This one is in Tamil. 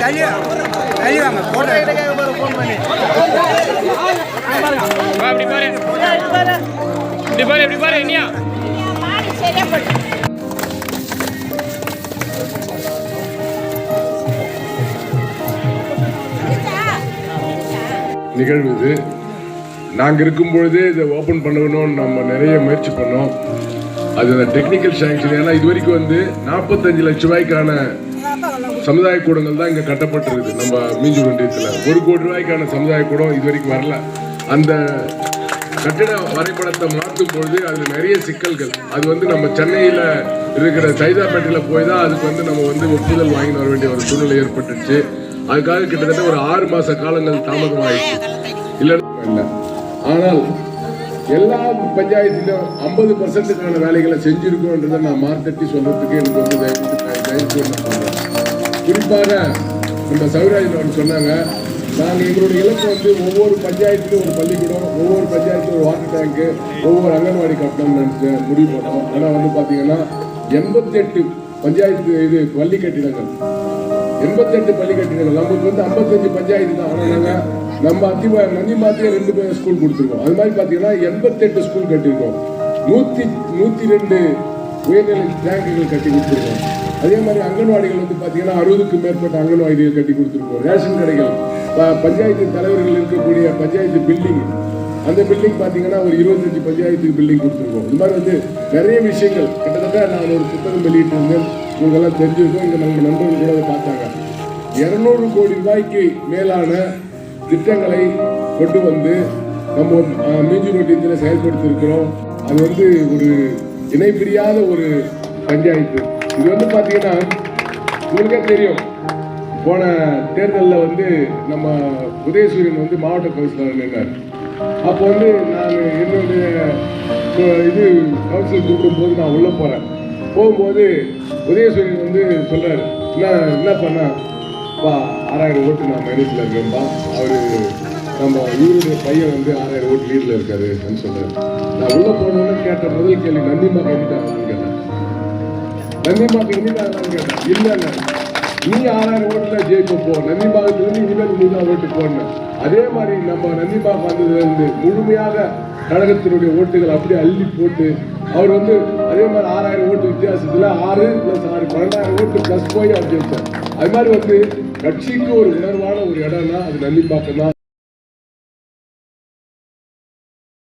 தள்ளி தள்ளி வாங்க. போட்டோ இப்படி பாரு இப்படி பாரு இப்படி பாரு இனியா நிகழ்வு இது. நாங்கள் இருக்கும் பொழுதே இதை ஓப்பன் பண்ணணும்னு நம்ம நிறைய முயற்சி பண்ணோம். அது டெக்னிக்கல் சேங்ஷன் ஏன்னா இது வரைக்கும் வந்து நாற்பத்தஞ்சு லட்ச ரூபாய்க்கான சமுதாய கூடங்கள் தான் இங்கே கட்டப்பட்டிருக்குது. நம்ம மீஞ்சு ஒன்றியத்தில் ஒரு கோடி ரூபாய்க்கான சமுதாய கூடம் இது வரைக்கும் வரல. அந்த கட்டிட வரைபடத்தை மாற்றும் பொழுது அதில் நிறைய சிக்கல்கள். அது வந்து நம்ம சென்னையில் இருக்கிற சைதாப்பேட்டையில் போய் தான் அதுக்கு வந்து நம்ம வந்து ஒப்புதல் வாங்கிட்டு வர வேண்டிய ஒரு சூழ்நிலை ஏற்பட்டுச்சு. அதுக்காக கிட்டத்தட்ட ஒரு ஆறு மாச காலங்கள் தாமதமாயிடுச்சு. இல்லை இல்லை. ஆனால் எல்லா பஞ்சாயத்திலும் ஐம்பது பர்சன்ட்டுக்கான வேலைகளை செஞ்சுருக்கோன்றதை நான் மார்த்தட்டி சொல்றதுக்கு எனக்கு வந்து தயவு தயவு குறிப்பாக நம்ம சௌராஜ் அவர் சொன்னாங்க நாங்கள் எங்களுடைய இலக்கு வந்து ஒவ்வொரு பஞ்சாயத்துலையும் ஒரு பள்ளிக்கூடம் ஒவ்வொரு பஞ்சாயத்துலையும் ஒரு வாட்டர் டேங்க்கு ஒவ்வொரு அங்கன்வாடி கட்டணம்னு முடிவு பண்ணோம் ஆனால் வந்து பார்த்தீங்கன்னா எண்பத்தெட்டு பஞ்சாயத்து இது பள்ளி கட்டிடங்கள். எண்பத்தெட்டு பள்ளி கட்டிடங்கள் நமக்கு வந்து ஐம்பத்தஞ்சு பஞ்சாயத்து தான். ஆனால் நாங்கள் நம்ம அத்திமா நந்திமாத்தியே ரெண்டு பேர் ஸ்கூல் கொடுத்துருக்கோம். அது மாதிரி பார்த்தீங்கன்னா எண்பத்தெட்டு ஸ்கூல் கட்டியிருக்கோம். நூற்றி நூற்றி ரெண்டு உயர்நிலை டேங்குகள் கட்டி கொடுத்துருக்கோம். அதே மாதிரி அங்கன்வாடிகள் வந்து பார்த்தீங்கன்னா அறுபதுக்கும் மேற்பட்ட அங்கன்வாடிகள் கட்டி கொடுத்துருக்கோம். ரேஷன் கடைகள் பஞ்சாயத்து தலைவர்கள் இருக்கக்கூடிய பஞ்சாயத்து பில்டிங் அந்த பில்டிங் பார்த்தீங்கன்னா ஒரு இருபத்தஞ்சு பஞ்சாயத்துக்கு பில்டிங் கொடுத்துருக்கோம். இது மாதிரி வந்து நிறைய விஷயங்கள். கிட்டத்தட்ட நான் ஒரு புத்தகம் வெளியிட்டிருந்தேன். இவங்கெல்லாம் தெரிஞ்சிருக்கோம் இங்கே நம்ம நண்பர்கள் கூட அதை பார்த்தாங்க. இரநூறு கோடி ரூபாய்க்கு மேலான திட்டங்களை கொண்டு வந்து நம்ம அஹ், மீஞ்சு செயல்படுத்தியிருக்கிறோம். அது வந்து ஒரு இணைப்பிரியாத ஒரு பஞ்சாயத்து. இது வந்து பார்த்தீங்கன்னா உங்களுக்கே தெரியும். போன தேர்தலில் வந்து நம்ம உதயசூரியன் வந்து மாவட்ட கவுன்சிலர் நின்றார் அப்போ வந்து நான் என்னுடைய இது கவுன்சில் கூப்பிடும்போது நான் உள்ளே போகிறேன் போகும்போது உதயசூரி வந்து சொல்றாரு என்ன என்ன பண்ணா? பா ஆறாயிரம் ஓட்டு நான் மைனஸில் இருக்கேன்பா. அவர் நம்ம இவருடைய பையன் வந்து ஆறாயிரம் ஓட்டு லீடில் இருக்காரு அப்படின்னு சொல்றாரு. நான் உள்ளே போனோன்னு கேட்ட முதல் கேள்வி நந்திமா கேட்டுட்டாங்கன்னு கேட்டேன். நந்திமாக்கு இனிதாங்கன்னு கேட்டேன். நீ ஆறாயிரம் ஓட்டுல ஜெயிக்க போ. நந்திபாகத்திலிருந்து இனிமேல் நீ தான் ஓட்டு போடணும். அதே மாதிரி நம்ம நந்திபாக் வந்ததுலேருந்து முழுமையாக கழகத்தினுடைய ஓட்டுகள் அப்படியே அள்ளி போட்டு அவர் வந்து அதே மாதிரி ஆறாயிரம் ஓட்டு வித்தியாசத்தில் ஆறு ப்ளஸ் ஆறு பன்னெண்டாயிரம் ஓட்டு ப்ளஸ் போய் அப்படி அது மாதிரி வந்து கட்சிக்கு ஒரு உணர்வான ஒரு இடம்னா அது நந்திபாக்கம் தான்